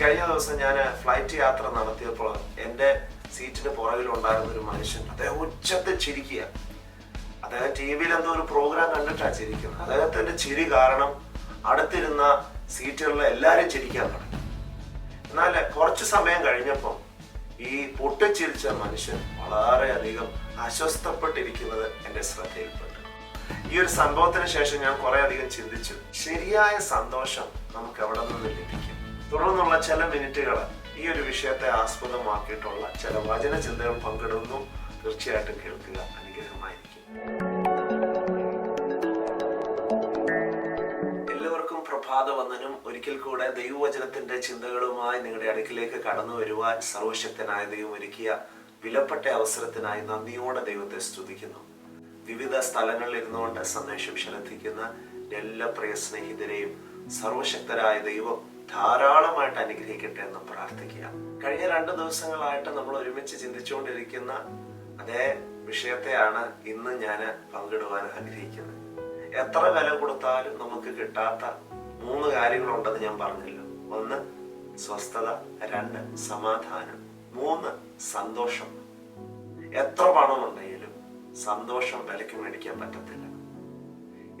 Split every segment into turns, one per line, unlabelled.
കഴിഞ്ഞ ദിവസം ഞാൻ ഫ്ലൈറ്റ് യാത്ര നടത്തിയപ്പോൾ എന്റെ സീറ്റിന് പുറകിലുണ്ടായിരുന്ന ഒരു മനുഷ്യൻ അദ്ദേഹം ഉച്ചത്തിൽ ചിരിക്കുക. അദ്ദേഹം ടി വിയിൽ എന്തോ ഒരു പ്രോഗ്രാം കണ്ടിട്ടാണ് ചിരിക്കുന്നത്. അദ്ദേഹത്തിന്റെ ചിരി കാരണം അടുത്തിരുന്ന സീറ്റുകളിൽ എല്ലാവരും ചിരിക്കാൻ തുടങ്ങി. എന്നാൽ കുറച്ച് സമയം കഴിഞ്ഞപ്പം ഈ പൊട്ടിച്ചിരിച്ച മനുഷ്യൻ വളരെയധികം അസ്വസ്ഥപ്പെട്ടിരിക്കുന്നത് എന്റെ ശ്രദ്ധയിൽപ്പെട്ടു. ഈ ഒരു സംഭവത്തിന് ശേഷം ഞാൻ കുറെ അധികം ചിന്തിച്ചു. ശരിയായ സന്തോഷം നമുക്ക് എവിടെ നിന്ന് ലഭിക്കും? തുടർന്നുള്ള ചില മിനിറ്റുകൾ ഈ ഒരു വിഷയത്തെ ആസ്പദമാക്കിയിട്ടുള്ള ചില വചന ചിന്തകൾ പങ്കിടുന്നു. തീർച്ചയായിട്ടും കേൾക്കുക അനുഗ്രഹമായിരിക്കും. എല്ലാവർക്കും പ്രഭാത വന്ദനം. ഒരിക്കൽ കൂടെ ദൈവവചനത്തിന്റെ ചിന്തകളുമായി നിങ്ങളുടെ അടുക്കിലേക്ക് കടന്നു വരുവാൻ സർവശക്തനായ ദൈവം ഒരുക്കിയ വിലപ്പെട്ട അവസരത്തിനായി നന്ദിയോടെ ദൈവത്തെ സ്തുതിക്കുന്നു. വിവിധ സ്ഥലങ്ങളിൽ ഇരുന്നുകൊണ്ട് സന്ദേശം ശ്രദ്ധിക്കുന്ന എല്ലാ പ്രിയ സ്നേഹിതരെയും സർവശക്തരായ ദൈവം ധാരാളമായിട്ട് അനുഗ്രഹിക്കട്ടെ എന്ന് പ്രാർത്ഥിക്കുക. കഴിഞ്ഞ രണ്ട് ദിവസങ്ങളായിട്ട് നമ്മൾ ഒരുമിച്ച് ചിന്തിച്ചുകൊണ്ടിരിക്കുന്ന അതേ വിഷയത്തെയാണ് ഇന്ന് ഞാൻ പങ്കിടുവാൻ ആഗ്രഹിക്കുന്നത്. എത്ര വില കൊടുത്താലും നമുക്ക് കിട്ടാത്ത മൂന്ന് കാര്യങ്ങളുണ്ടെന്ന് ഞാൻ പറഞ്ഞല്ലോ. ഒന്ന് സ്വസ്ഥത. രണ്ട് സമാധാനം. മൂന്ന് സന്തോഷം. എത്ര പണമുണ്ടെങ്കിലും സന്തോഷം വിലക്ക് മേടിക്കാൻ പറ്റത്തില്ല.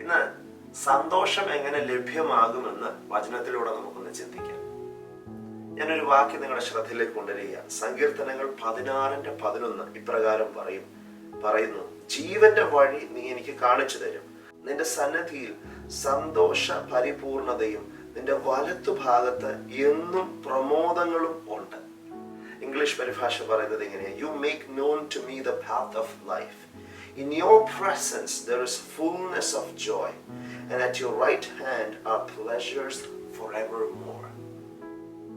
ഇന്ന് സന്തോഷം എങ്ങനെ ലഭ്യമാകുമെന്ന് വചനത്തിലൂടെ നമുക്കൊന്ന് ചിന്തിക്കാം. ഞാനൊരു വാക്യം നിങ്ങളുടെ ശ്രദ്ധയിലേക്ക് കൊണ്ടുവരിക. സങ്കീർത്തനങ്ങൾ പതിനാറിന്റെ പതിനൊന്ന് ഇപ്രകാരം പറയും. പറയുന്നു ജീവന്റെ വഴി നീ എനിക്ക് കാണിച്ചു തരും. നിന്റെ സന്നദ്ധിയിൽ സന്തോഷ പരിപൂർണതയും നിന്റെ വലത്തു ഭാഗത്ത് എന്നും പ്രമോദങ്ങളും ഉണ്ട്. ഇംഗ്ലീഷ് പരിഭാഷ പറയുന്നത് എങ്ങനെയാ you make known to me the path of life in your presence there is fullness of joy and at your right hand are pleasures more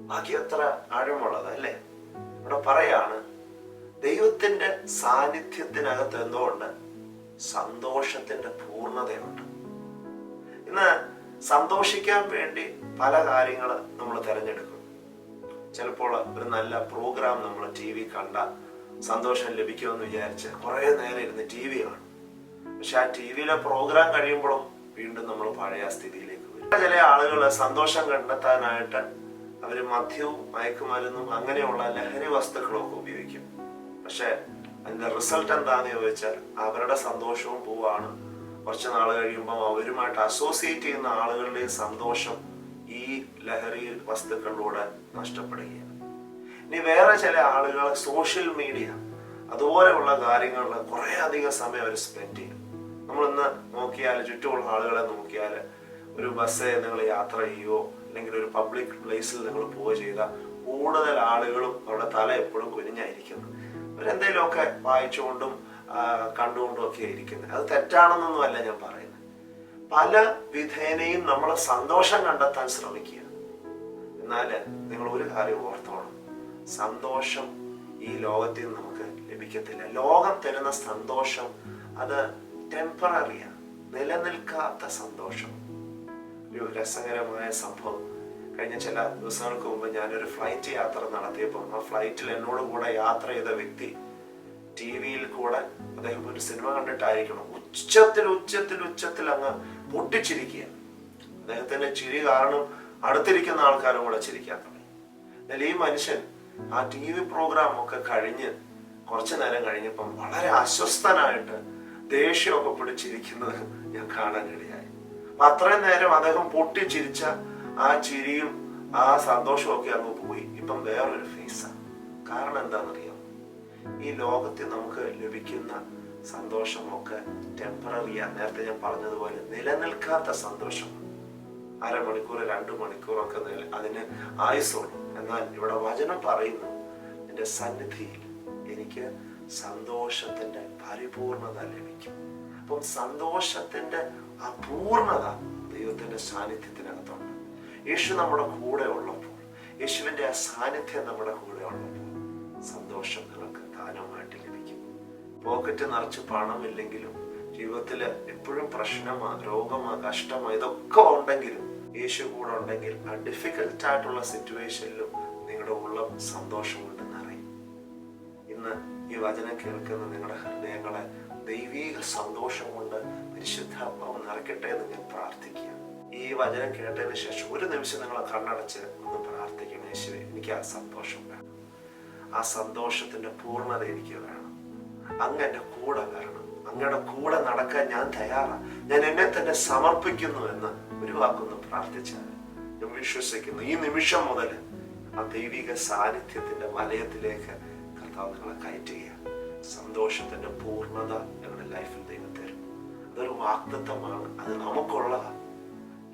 ബാക്കി അത്ര ആഴമുള്ളത് അല്ലേ? ഇവിടെ പറയാണ് ദൈവത്തിന്റെ സാന്നിധ്യത്തിനകത്ത് എന്തുകൊണ്ട്? സന്തോഷത്തിന്റെ പൂർണതയുണ്ട്. ഇന്ന് സന്തോഷിക്കാൻ വേണ്ടി പല കാര്യങ്ങൾ നമ്മൾ തിരഞ്ഞെടുക്കും. ചിലപ്പോൾ ഒരു നല്ല പ്രോഗ്രാം നമ്മൾ ടി വി കണ്ട സന്തോഷം ലഭിക്കുമെന്ന് വിചാരിച്ച് കുറേ നേരം ഇരുന്ന് ടി വി കാണും. പക്ഷെ ആ ടി വിയിലെ പ്രോഗ്രാം കഴിയുമ്പോഴും വീണ്ടും നമ്മൾ പഴയ വരും ചില ആളുകൾ സന്തോഷം കണ്ടെത്താനായിട്ട് അവർ മദ്യവും മയക്കുമരുന്നും അങ്ങനെയുള്ള ലഹരി വസ്തുക്കളൊക്കെ ഉപയോഗിക്കും. പക്ഷെ അതിന്റെ റിസൾട്ട് എന്താന്ന് ചോദിച്ചാൽ അവരുടെ സന്തോഷവും പോവാണ്. കുറച്ച് നാൾ കഴിയുമ്പോൾ അവരുമായിട്ട് അസോസിയേറ്റ് ചെയ്യുന്ന ആളുകളുടെയും സന്തോഷം ഈ ലഹരി വസ്തുക്കളിലൂടെ നഷ്ടപ്പെടുകയാണ്. ഇനി വേറെ ചില ആളുകൾ സോഷ്യൽ മീഡിയ അതുപോലെയുള്ള കാര്യങ്ങളിൽ കുറേ അധികം സമയം അവർ സ്പെൻഡ് ചെയ്യും. നമ്മളിന്ന് നോക്കിയാൽ ചുറ്റുമുള്ള ആളുകളെ നോക്കിയാൽ ഒരു ബസ് നിങ്ങൾ യാത്ര ചെയ്യുകയോ അല്ലെങ്കിൽ ഒരു പബ്ലിക് പ്ലേസിൽ നിങ്ങൾ പോവുകയോ ചെയ്താൽ കൂടുതൽ ആളുകളും അവരുടെ തല എപ്പോഴും കുനിഞ്ഞായിരിക്കുന്നത് അവരെന്തെങ്കിലുമൊക്കെ വായിച്ചുകൊണ്ടും കണ്ടുകൊണ്ടും ഒക്കെ ഇരിക്കുന്നത്. അത് തെറ്റാണെന്നൊന്നുമല്ല ഞാൻ പറയുന്നത്. പല വിധേനയും നമ്മളെ സന്തോഷം കണ്ടെത്താൻ ശ്രമിക്കുക എന്നാൽ നിങ്ങൾ ഒരു കാര്യം ഓർത്തോണം. സന്തോഷം ഈ ലോകത്തിൽ നമുക്ക് ലഭിക്കത്തില്ല. ലോകം തരുന്ന സന്തോഷം അത് ടെമ്പററിയാണ് നിലനിൽക്കാത്ത സന്തോഷം. ഒരു രസകരമായ സംഭവം. കഴിഞ്ഞ ചില ദിവസങ്ങൾക്ക് മുമ്പ് ഞാനൊരു ഫ്ലൈറ്റ് യാത്ര നടത്തിയപ്പോൾ ആ ഫ്ലൈറ്റിൽ എന്നോട് കൂടെ യാത്ര ചെയ്ത വ്യക്തി ടി വിയിൽ കൂടെ അദ്ദേഹം ഒരു സിനിമ കണ്ടിട്ടായിരിക്കണം. ഉച്ചത്തിൽ ഉച്ചത്തിൽ ഉച്ചത്തിൽ അങ്ങ് പൊട്ടിച്ചിരിക്കുക. അദ്ദേഹത്തിന്റെ ചിരി കാരണം അടുത്തിരിക്കുന്ന ആൾക്കാരും കൂടെ ചിരിക്കാൻ തുടങ്ങി. എന്നാൽ ഈ മനുഷ്യൻ ആ ടി വി പ്രോഗ്രാം ഒക്കെ കഴിഞ്ഞ് കുറച്ചു നേരം കഴിഞ്ഞപ്പം വളരെ അസ്വസ്ഥനായിട്ട് ദേഷ്യമൊക്കെ പിടിച്ചിരിക്കുന്നത് ഞാൻ കാണാനിടയായി അപ്പൊ അത്രയും നേരം അദ്ദേഹം പൊട്ടിച്ചിരിച്ച ആ ചിരിയും ആ സന്തോഷവും ഒക്കെ അങ്ങ് പോയി. ഇപ്പം വേറൊരു ഫേസാണ് കാരണം എന്താണെന്നറിയാം? ഈ ലോകത്തിൽ നമുക്ക് ലഭിക്കുന്ന സന്തോഷമൊക്കെ ടെമ്പററിയാ നേരത്തെ ഞാൻ പറഞ്ഞതുപോലെ നിലനിൽക്കാത്ത സന്തോഷം. അരമണിക്കൂർ രണ്ടു മണിക്കൂറൊക്കെ അതിന് ആയുസുള്ളൂ എന്നാൽ ഇവിടെ വചനം പറയുന്നു എന്റെ സന്നിധിയിൽ എനിക്ക് സന്തോഷത്തിന്റെ പരിപൂർണത ലഭിക്കും. അപ്പം സന്തോഷത്തിന്റെ അപൂർണത ദൈവത്തിന്റെ സാന്നിധ്യത്തിനകത്തുണ്ട്. യേശു നമ്മുടെ കൂടെ ഉള്ളപ്പോൾ യേശുവിന്റെ ആ സാന്നിധ്യം നമ്മുടെ കൂടെ ഉള്ളപ്പോൾ സന്തോഷം നിങ്ങൾക്ക് ദാനമായിട്ട് ലഭിക്കും. പോക്കറ്റ് നിറച്ച് പണമില്ലെങ്കിലും ജീവിതത്തിൽ എപ്പോഴും പ്രശ്നമാ രോഗമാ കഷ്ടമാ ഇതൊക്കെ ഉണ്ടെങ്കിലും യേശു കൂടെ ഉണ്ടെങ്കിൽ ആ ഡിഫിക്കൽട്ട് ആയിട്ടുള്ള സിറ്റുവേഷനിലും നിങ്ങളുടെ ഉള്ളം സന്തോഷം കൊണ്ട് നിറയും ഇന്ന് ഈ വചനം കേൾക്കുന്ന നിങ്ങളുടെ ഹൃദയങ്ങളെ ദൈവീക സന്തോഷം കൊണ്ട് പരിശുദ്ധാത്മാവ് നിറയ്ക്കട്ടെ എന്ന് ഞാൻ പ്രാർത്ഥിക്കുക ഈ വചനം കേട്ടതിന് ശേഷം ഒരു നിമിഷം നിങ്ങളെ കണ്ണടച്ച് ഒന്ന് പ്രാർത്ഥിക്കണം. യേശുവെ എനിക്ക് ആ സന്തോഷം വേണം. ആ സന്തോഷത്തിന്റെ പൂർണത എനിക്ക് വേണം. അങ്ങ് എന്റെ കൂടെ വരണം. അങ്ങയുടെ കൂടെ നടക്കാൻ ഞാൻ തയ്യാറാണ്. ഞാൻ എന്നെ തന്നെ സമർപ്പിക്കുന്നു എന്ന് ഒരു വാക്കൊന്ന് പ്രാർത്ഥിച്ചാൽ ഞാൻ വിശ്വസിക്കുന്നു. ഈ നിമിഷം മുതൽ ആ ദൈവിക സാന്നിധ്യത്തിന്റെ വലയത്തിലേക്ക് കർത്താവ് നിങ്ങളെ കയറ്റുകയാണ് സന്തോഷത്തിന്റെ പൂർണത ഞങ്ങളുടെ ലൈഫിൽ ദൈവം തരും. അതൊരു വാക്തത്വമാണ് അത് നമുക്കുള്ളതാണ്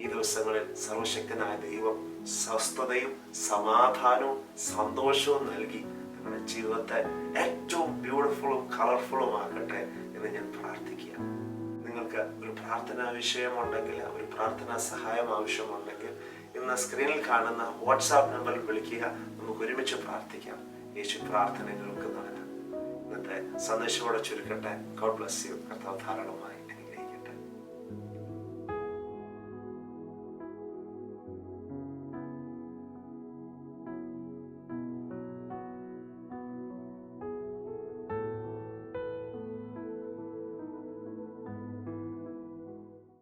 ഈ ദിവസങ്ങളിൽ സർവശക്തനായ ദൈവം സ്വസ്ഥതയും സമാധാനവും സന്തോഷവും നൽകി നിങ്ങളുടെ ജീവിതത്തെ ഏറ്റവും ബ്യൂട്ടിഫുള്ളും കളർഫുള്ളും ആക്കട്ടെ എന്ന് ഞാൻ പ്രാർത്ഥിക്കുക നിങ്ങൾക്ക് ഒരു പ്രാർത്ഥനാ വിഷയമുണ്ടെങ്കിൽ ഒരു പ്രാർത്ഥനാ സഹായം ആവശ്യമുണ്ടെങ്കിൽ ഇന്ന് സ്ക്രീനിൽ കാണുന്ന വാട്സാപ്പ് നമ്പറിൽ വിളിക്കുക. നമുക്ക് ഒരുമിച്ച് പ്രാർത്ഥിക്കാം. യേശു പ്രാർത്ഥനകൾക്ക് നടക്കാം ഇന്നത്തെ സന്ദേശത്തോടെ ചുരുക്കട്ടെ. ഗോഡ് ബ്ലസ് യു കർത്താവ് ധാരാളമായി.